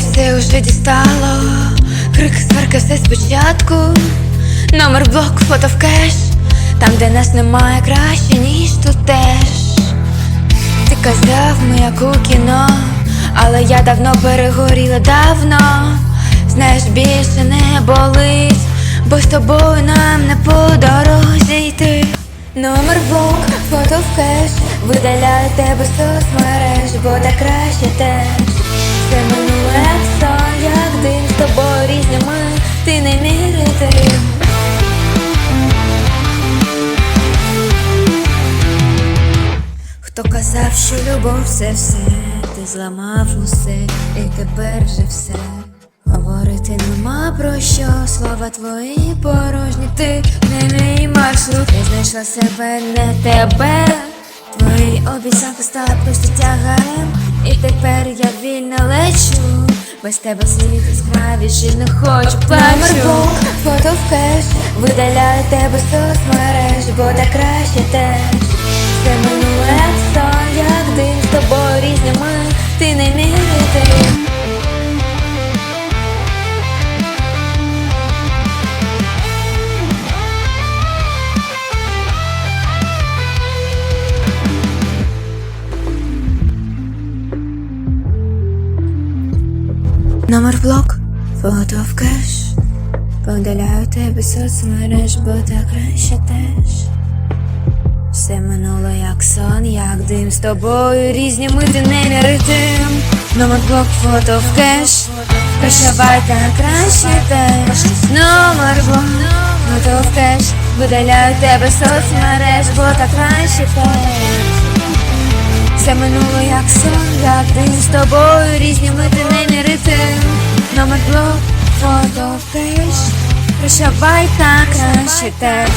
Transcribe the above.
тебе вже дістало. Крик сварки все спочатку. Номер блок, фото в кеш. Там, де нас немає краще, ніж тут теж. Ти казав, ми як у кіно, але я давно перегоріла давно. Знаєш, більше не болить, бо з тобою нам не по дорозі йти. Номер блок, фото в кеш, видаляю тебе соцмереж, бо так краще теж. Це минуле сон, як дим з тобою різними, ти не мірити. Хто казав, що любов це все, ти зламав усе, і тепер же все. Говорити нема про що, слова твої порожні, ти не мій маршрут, я знайшла себе, не тебе. Твої обіцянки стали просто тягарем, і тепер я. Без тебе світ яскравіший не хочу плачу фото в кеш, видаляю тебе соцмереж, бо так краще теж. Все минуле все, як дим з тобою різні ми, ти не мірити. Номер блок, фото в кеш. Подаляю тебе соцмереж, бо так краще теж. Все минуло як сон, як дим з тобою різні мити не міритим. Номер блок, фото в кеш. Прощавай так краще теж. Номер блок, фото в кеш. Видаляю тебе соцмереж, бо так краще теж. Все минуло як сон, як день з тобою різні мити не мірити. Номер блок, фото в. Прощавай так краще теж.